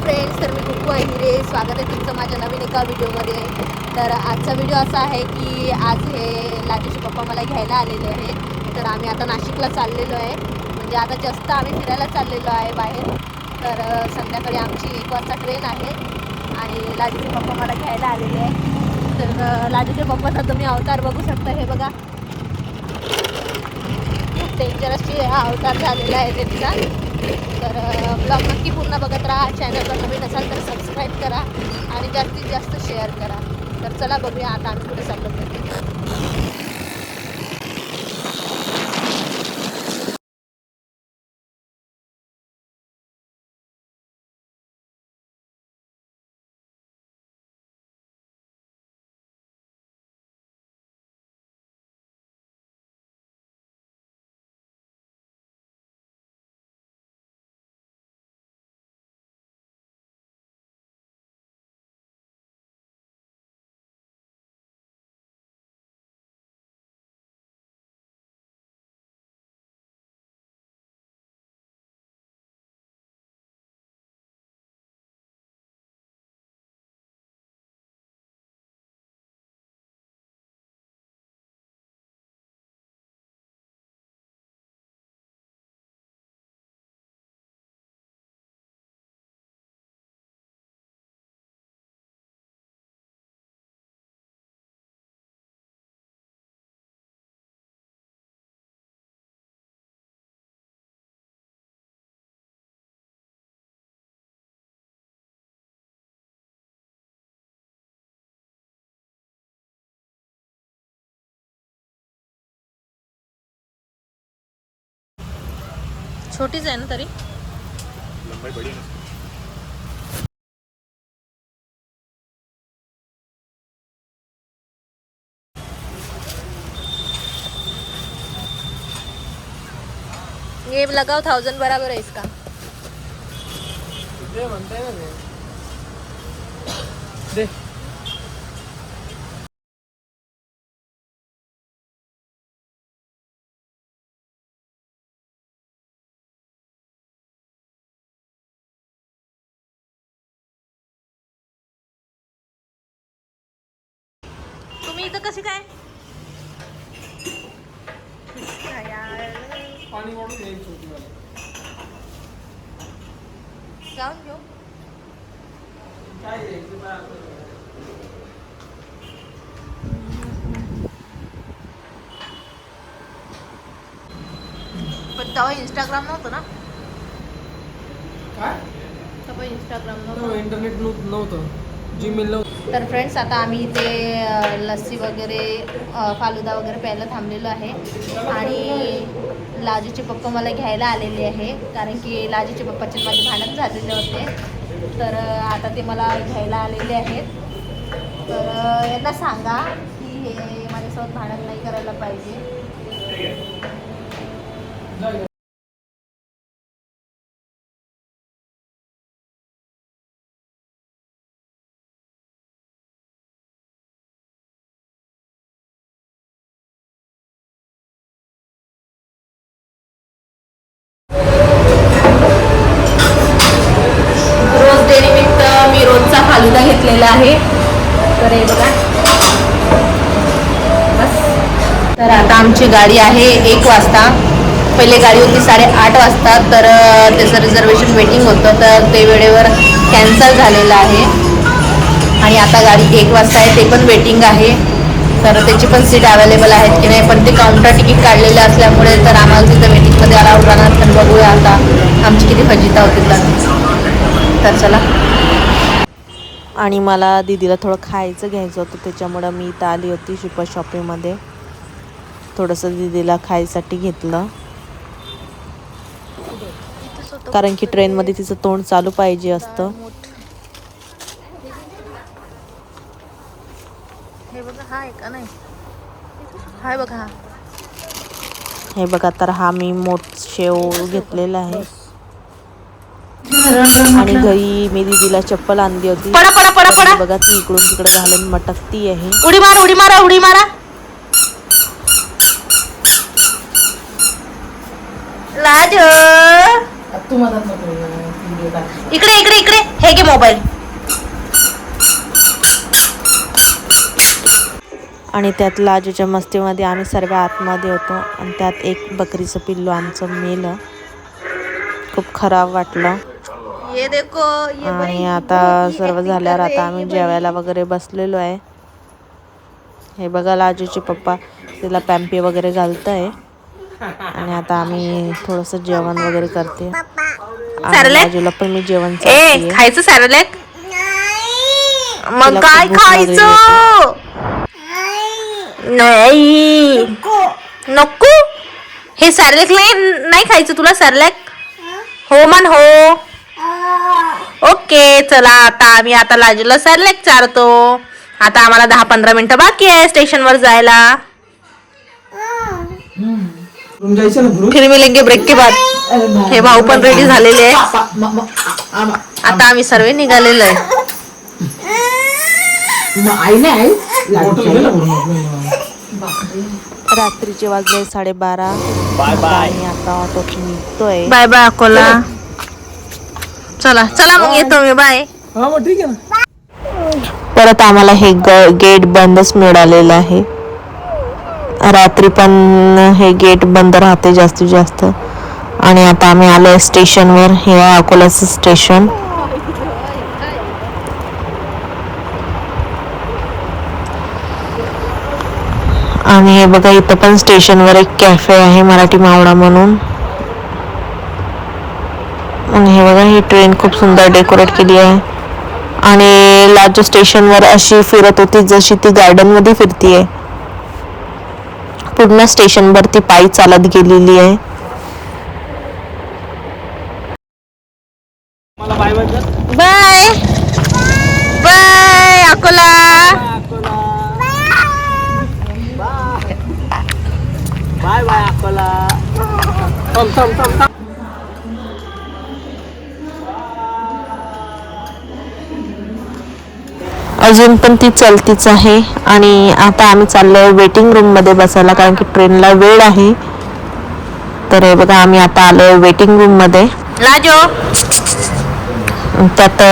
Friends तर मी कुकू हिरे स्वागत आहे तुमचं माझ्या नवीन एका व्हिडिओमध्ये. तर आजचा व्हिडिओ असा आहे की आज हे लाजेचे पप्पा मला घ्यायला आलेले आहेत तर आम्ही आता नाशिकला चाललेलो आहे. म्हणजे आता जास्त आम्ही फिरायला चाललेलो आहे बाहेर. तर संध्याकाळी आमची एक वाजता ट्रेन आहे आणि लाजेचे पप्पा मला घ्यायला आलेले आहे. तर अ, पप्पाचा तुम्ही अवतार बघू शकता हे बघा. खूप डेंजरसची हा अवतार झालेला आहे त्यांचा. तर ब्लॉग नक्की पूर्ण बघत राहा. चॅनलवर नवीन असाल तर सबस्क्राईब करा आणि जास्तीत जास्त शेअर करा. तर चला बघूया आता आम्ही कुठे चाललो. छोटीच आहे ना तरी. लंबाई बड़ी है ये लगाव थाउजंड बराबर है इसका दे. तुम्ही इथं कशी काय? यार पाणी वाढून येईल जाऊन घेऊ. तेव्हा इंस्टाग्राम नव्हतं ना? काय? तेव्हा इंस्टाग्राम नव्हतं. इंटरनेट नव्ह- नव्हतं. जीमेल नव्हतं. तर फ्रेंड्स आता आम्ही इथे लस्सी वगैरे फालुदा वगैरे प्यायला थांबलेलो आहे. आणि लाजूचे पप्पा मला घ्यायला आलेले आहे कारण की लाजूचे पप्पाचे माझे भांडण झालेले होते. तर आता ते मला घ्यायला आलेले आहेत. तर यांना सांगा की हे माझ्यासोबत भांडण नाही करायला पाहिजे. फालुदा घेतलेला आहे. तर हे बघा. बस. तर आता आमची गाडी आहे एक वाजता. पहिले गाडी होती साडेआठ वाजता तर त्याचं रिझर्वेशन वेटिंग होतं तर ते वेळेवर कॅन्सल झालेलं आहे. आणि आता गाडी एक वाजता आहे ते पण वेटिंग आहे. तर त्याची पण सीट अवेलेबल आहेत की नाही पण ते काउंटर तिकीट काढलेलं असल्यामुळे तर आम्हाला तिथं वेटिंगमध्ये आला राहणार. तर बघूया आता आमची किती फजिता होती तर चला. आणि मला दीदीला थोडं खायचं घ्यायचं होतं. त्याच्यामुळं मी इथं आली होती सुपर शॉपिंगमध्ये थोडंसं दीदीला खायसाठी घेतलं. कारण की ट्रेनमध्ये तिचं तोंड चालू पाहिजे असतं. हे बघा हा आहे का नाही? हाय बघा हा. हे बघा तर हा मी मोठ शेव घेतलेला आहे. आणि घरी मी दीदीला चप्पल आणली होती. पडा पडा पडा पडा. ती बघा ती इकडून तिकडे घालून मटकती आहे. उडी मारा उडी मारा उडी मारा. लाज. इकडे इकडे इकडे. हे घे मोबाईल. आणि त्यात लाजूच्या मस्तीमध्ये आम्ही सर्व आतमध्ये होतो. आणि त्यात एक बकरीचं पिल्लू आमचं मेलं. खूप खराब वाटलं. ये देखो आणि आता सर्व झाल्यावर आता आम्ही जेवायला वगैरे बसलेलो आहे. हे बघा लाजूचे पप्पा तिला पॅम्पी वगैरे घालत आहे आणि आता आम्ही थोडंसं जेवण वगैरे करते? लाजूला पण मी जेवण. खायचं सॅरलेक मग काय खायचं? नाही. नको. हे सॅरलेक नाही नाही खायचं तुला सॅरलेक हो मन हो ओके चला आता आम्ही आता लाजूला सॅरलेक चारतो आता आम्हाला दहा पंधरा मिनिटं बाकी आहे स्टेशनवर जायला. रूम जायचं ना भरून फिर मिलेंगे ब्रेक के बाद. हे भाऊ पण रेडी झालेले आहे आता आम्ही सर्व निघालेलो आहे. रात्रीचे वाजले साडेबारा. आणि आता ऑटोत निघतोय बाय बाय अकोला चला चला मग येतो मी बाय हा मग ठीक आहे ना परत आम्हाला हे गेट बंदच मिळालेलं आहे रात्री पण हे गेट बंद राहते जास्तीत जास्त आणि आता आम्ही आलो स्टेशनवर हे आहे अकोल्याचं स्टेशन आणि हे बघा इथं पण स्टेशनवर एक कॅफे आहे मराठी मावळा म्हणून. आणि हे बघा ही ट्रेन खूप सुंदर डेकोरेट केली आहे. आणि लाजो स्टेशनवर अशी फिरत होती जशी ती गार्डनमध्ये फिरतीये. पूर्ण स्टेशनवर ती पायी चालत गेलेली आहे मला बाय बाय कर. Bye bye Akola bye bye Akola थांब थांब थांब थांब. अजून पण ती चलतीच आहे आणि आता आम्ही चाललोय वेटिंग रूममध्ये बसायला कारण की ट्रेनला वेळ आहे. तर हे बघा आम्ही आता आलोय वेटिंग रूममध्ये. लाजो त्यात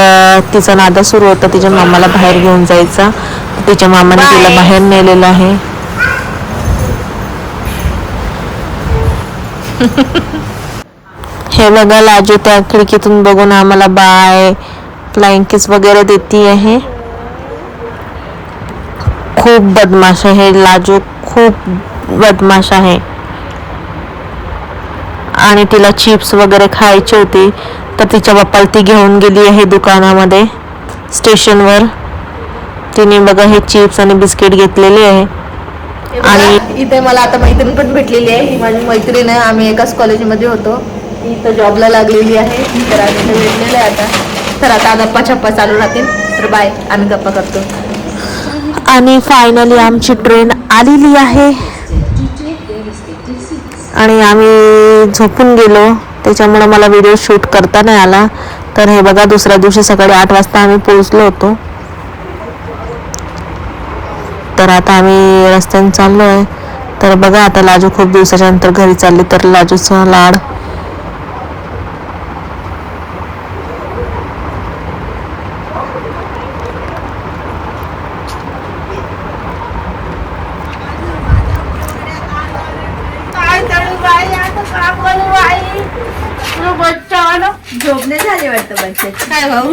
तिचा नादा सुरू होता तिच्या मामाला बाहेर घेऊन जायचा. तिच्या मामाने. तिला बाहेर नेलेलं आहे. हे बघा लाजू त्या खिडकीतून बघून आम्हाला बाय फ्लाइंग वगैरे देती आहे. खूप बदमाश आहे लाजू खूप बदमाश आहे. आणि तिला चिप्स वगैरे खायची होती तर तिच्या बाप्पाला ती घेऊन गेली आहे दुकानामध्ये स्टेशनवर तिने बघा हे चिप्स आणि बिस्किट घेतलेले आहे. आणि इथे मला आता मैत्रीण पण भेटलेली आहे. ही माझी मैत्रीण आहे. आम्ही एकाच कॉलेजमध्ये होतो. इथं जॉबला लागलेली आहे. तर आम्ही इथे भेटलेलो आहे आता. तर आता गप्पा छप्पा चालू राहतील. तर बाय. आम्ही गप्पा करतो. आणि फायनली आमची ट्रेन आलेली आहे. आणि आम्ही झोपून गेलो. त्याच्यामुळे मला व्हिडिओ शूट करता नाही आला. तर हे बघा दुसऱ्या दिवशी सकाळी आठ वाजता आम्ही पोहोचलो होतो. तर आता आम्ही रस्त्याने चाललो आहे तर बघा आता लाजू खूप दिवसाच्या नंतर घरी चालली तर लाजूचा लाड. झोपणे झाले वाटतं बच्चे काय भाऊ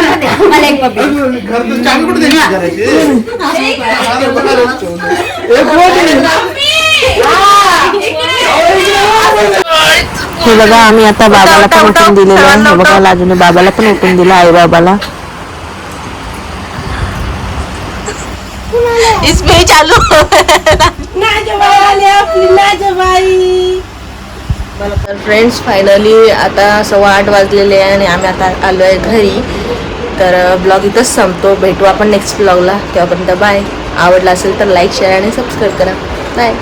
मला एक पप्पी. हे. बघा आम्ही आता बाबाला पण उठून दिलेलं आहे. हे बघा लाजूने बाबाला पण उठून दिलं आई बाबाला. इसमें चालू. तर फ्रेंड्स फायनली आता सव्वा आठ वाजलेले आहे आणि आम्ही आता आलो आहे घरी. तर ब्लॉग इथंच संपतो. भेटू आपण नेक्स्ट ब्लॉगला तेव्हापर्यंत बाय आवडला असेल तर लाईक शेअर आणि सबस्क्राईब करा. बाय